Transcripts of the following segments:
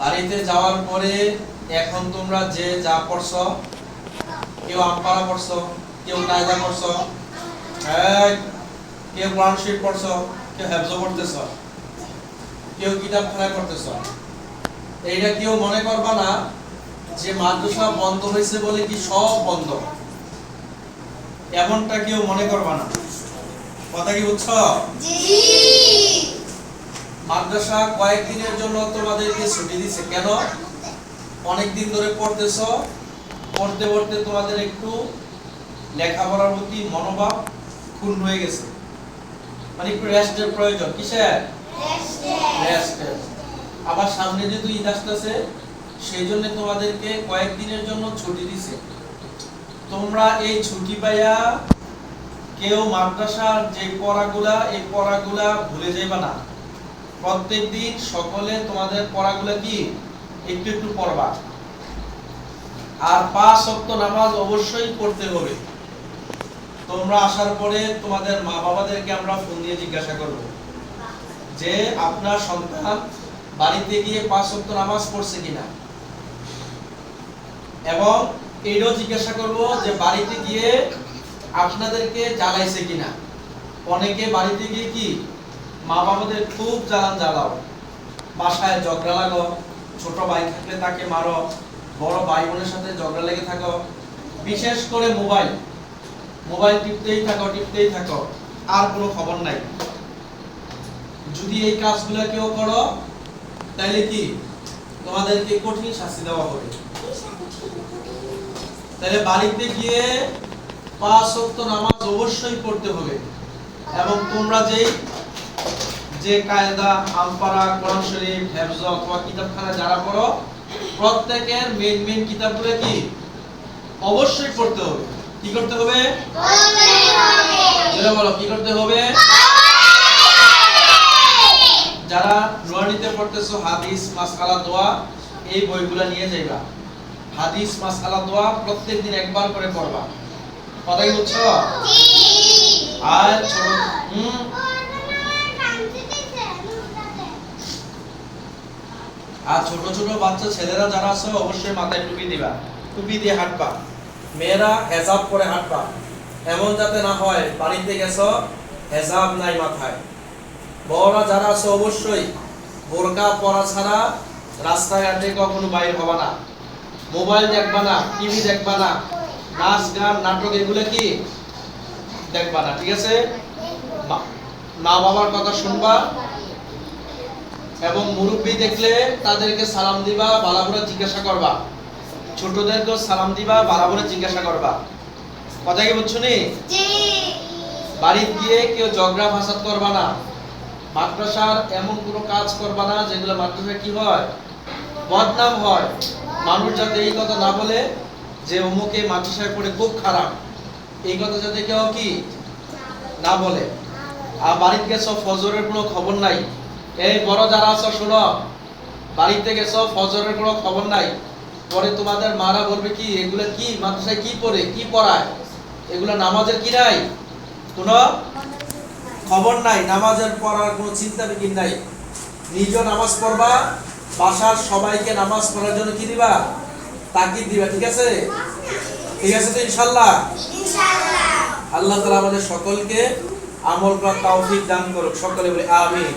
বাড়িতে যাওয়ার পরে এখন তোমরা যে যা পড়ছ কেউ আমপাড়া পড়ছ কেউ কায়দা পড়ছো এই, কেউ কোরআন শরীফ পড়ছো কেউ হেফজ পড়তেছ কেউ কিতাব খেলা করতেছ এইটা কেউ মনে করবা না যে মাদ্রাসা বন্ধ হয়েছে বলে কি সব বন্ধ? এমনটা কেউ মনে করবা না। কথা কি বুঝছ? মাদ্রাসা কয়েকদিনের জন্য তোমাদেরকে ছুটি দিছে। কেন? অনেক দিন ধরে পড়তেছ, পড়তে পড়তে তোমাদের একটু লেখাপড়ার প্রতি মনোভাব ক্ষুণ্ণ হয়ে গেছে। মানে একটু রেস্টের প্রয়োজন। কিসের? রেস্টের। আবার সামনে যেহেতু ঈদ আসতেছে, সেই জন্য তোমাদেরকে কয়েকদিনের জন্য ছুটি দিছে। তোমরা এই ছুটি পাইয়া কেউ মাদ্রাসার যে পড়াগুলা, এই পড়াগুলা ভুলে যাইবা না। প্রত্যেকদিন সকলে তোমাদের পড়াগুলা কি? একটু একটু পড়বা। আর পাঁচ ওয়াক্ত নামাজ অবশ্যই পড়তে হবে। তোমরা আসার পরে তোমাদের মা বাবাদেরকে আমরা ফোন দিয়ে জিজ্ঞাসা করব যে, আপনার সন্তান বাড়িতে গিয়ে পাঁচ ওয়াক্ত নামাজ পড়ছে কিনা? এবং এটাও জিজ্ঞাসা করব যে, বাড়িতে গিয়ে আপনাদেরকে জ্বালাইছে কিনা? অনেকে বাড়িতে গিয়ে কি মা বাবাদের খুব জ্বালান জ্বালাও বাসায় ঝগড়া লাগো, ছোট ভাই থাকলে তাকে মারো, বড় ভাই বোনের সাথে ঝগড়া লেগে থাকো, বিশেষ করে মোবাইল। মোবাইল টিপতেই থাকো টিপতেই থাকো, আর কোনো খবর নাই। যদি এই কাজগুলো কেউ করো তাহলে কি তোমাদেরকে কঠিন শাস্তি দেওয়া হবে? তাহলে বাড়িতে গিয়ে পাঁচ ওয়াক্ত নামাজ অবশ্যই পড়তে হবে। এবং তোমরা যেই যে কায়দা আমপারা কোরআন শরীফ হেফজ অথবা কিতাবখানা যারা পড়ো প্রত্যেকের মেন মেন কিতাবগুলো কি? অবশ্যই পড়তে হবে। কি করতে হবে? জোরে বলো কি করতে হবে? যারা নুয়ানিতে পড়তেছো হাদিস মাসআলা দোয়া এই বইগুলো নিয়ে যাইবা। হাদিস মাসআলা দোয়া প্রত্যেক দিন একবার করে পড়বা। কথা কি বুঝছ আর ছোট হুম? আর ছোট ছোট বাচ্চা ছেলেরা যারা আছে, অবশ্যই মাথায় টুপি দিবা। টুপি দিয়ে হাঁটবা। মেয়েরা হেজাব করে হাঁটবা। এমন যাতে না হয়, বাড়িতে গেছো, হেজাব নাই মাথায়। বড়রা যারা আছে, অবশ্যই বোরকা পরা ছাড়া রাস্তাঘাটে কখনো বাইর হবা না। মোবাইল দেখবা না, টিভি দেখবা না, নাচ গান, নাটক, এগুলো কি? দেখবা না, ঠিক আছে? মা- বাবার কথা শুনবা এবং মুরব্বী দেখলে তাদেরকে সালাম দিবা বালাবুরা জিজ্ঞাসা করবা। ছোটদেরকেও সালাম দিবা বালাবুরা জিজ্ঞাসা করবা। কথা কি বুঝছ নি? বাড়িতে গিয়ে কেউ ঝগড়া ফাসাদ করবা না। মাদ্রাসার এমন কোনো কাজ করবা না যেগুলো মাদ্রাসায় কি হয়? বদনাম হয়। মানুষ যাতে এই কথা না বলে যে অমুকে মাদ্রাসায় পড়ে খুব খারাপ। এই কথা যাতে কেউ কি? না বলে। আর বাড়িতে গেছো ফজরের কোনো খবর নাই। এই বড় যারা আছো শোনো। বাড়িতে গেছো ফজরের কোনো খবর নাই। পরে তোমাদের মারা বলবে কি এগুলো কি মাদ্রাসায় কি পড়ে কি পড়ায়? এগুলো নামাজের কি নাই? কোনো খবর নাই। নামাজের পড়ার কোনো চিন্তা বিকিন নাই। নিজেও নামাজ পড়বা বাসার সবাইকে নামাজ পড়ার জন্য কি দিবা? তাকিদ দিবা ঠিক আছে? ঠিক আছে তো ইনশাল্লাহ আল্লাহ তালা আমাদের সকলকে আমল করার তৌফিক দান করুক। সকলে বলে আমিন।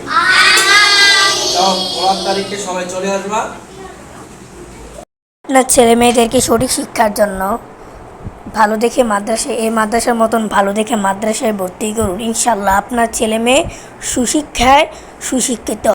আপনার ছেলে মেয়েদেরকে সঠিক শিক্ষার জন্য ভালো দেখে মাদ্রাসায় এই মাদ্রাসার মতন ভালো দেখে মাদ্রাসায় ভর্তি করুন। ইনশাল্লাহ আপনার ছেলে মেয়ে সুশিক্ষায় সুশিক্ষিত।